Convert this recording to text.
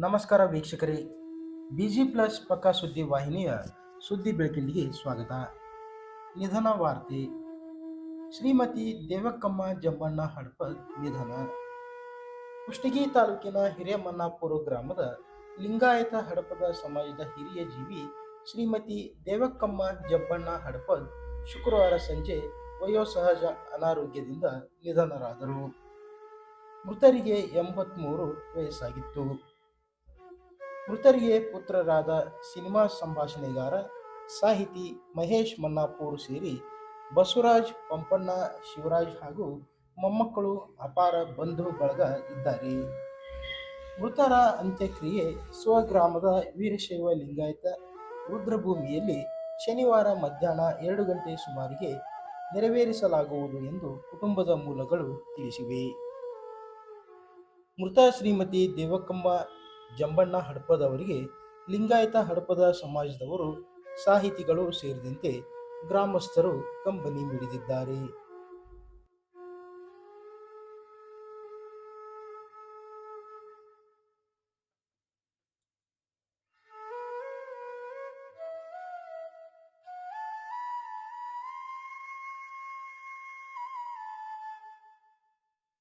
ನಮಸ್ಕಾರ ವೀಕ್ಷಕರೇ. Busy plus ಪಕ್ಕಾ ಸುದ್ದಿ ವಾಹಿನಿಯ ಸುದ್ದಿ ಬೆಳಕಿಂಡಿಗೆ ಸ್ವಾಗತ. ನಿಧನ ವಾರ್ತೆ. ಶ್ರೀಮತಿ ದೇವಕ್ಕಮ್ಮ ಜಂಬಣ್ಣ ಹಡಪದ್ ನಿಧನ. ಕುಷ್ಟಗಿ ತಾಲೂಕಿನ ಹಿರೇಮನ್ನಾಪುರ ಗ್ರಾಮದ ಲಿಂಗಾಯತ ಹಡಪದ ಸಮಾಜದ ಹಿರಿಯ ಜೀವಿ ಶ್ರೀಮತಿ ದೇವಕ್ಕಮ್ಮ ಜಬ್ಬಣ್ಣ ಹಡಪದ್ ಶುಕ್ರವಾರ ಸಂಜೆ ವಯೋಸಹಜ ಅನಾರೋಗ್ಯದಿಂದ ನಿಧನರಾದರು. ಮೃತರಿಗೆ ಎಂಬತ್ಮೂರು ವಯಸ್ಸಾಗಿತ್ತು. ಮೃತರಿಗೆ ಪುತ್ರರಾದ ಸಿನಿಮಾ ಸಂಭಾಷಣೆಗಾರ ಸಾಹಿತಿ ಮಹೇಶ್ ಮನ್ನಾಪೂರ್ ಸೇರಿ ಬಸವರಾಜ್ ಪಂಪಣ್ಣ ಶಿವರಾಜ್ ಹಾಗೂ ಮೊಮ್ಮಕ್ಕಳು ಅಪಾರ ಬಂಧು ಬಳಗ ಇದ್ದಾರೆ. ಮೃತರ ಅಂತ್ಯಕ್ರಿಯೆ ಸ್ವಗ್ರಾಮದ ವೀರಶೈವ ಲಿಂಗಾಯತ ರುದ್ರಭೂಮಿಯಲ್ಲಿ ಶನಿವಾರ ಮಧ್ಯಾಹ್ನ ಎರಡು ಗಂಟೆ ಸುಮಾರಿಗೆ ನೆರವೇರಿಸಲಾಗುವುದು ಎಂದು ಕುಟುಂಬದ ಮೂಲಗಳು ತಿಳಿಸಿವೆ. ಮೃತ ಶ್ರೀಮತಿ ದೇವಕ್ಕಮ್ಮ ಜಂಬಣ್ಣ ಹಡಪದವರಿಗೆ ಲಿಂಗಾಯತ ಹಡಪದ ಸಮಾಜದವರು ಸಾಹಿತಿಗಳು ಸೇರಿದಂತೆ ಗ್ರಾಮಸ್ಥರು ಕಂಬನಿ ಮಿಡಿದಿದ್ದಾರೆ.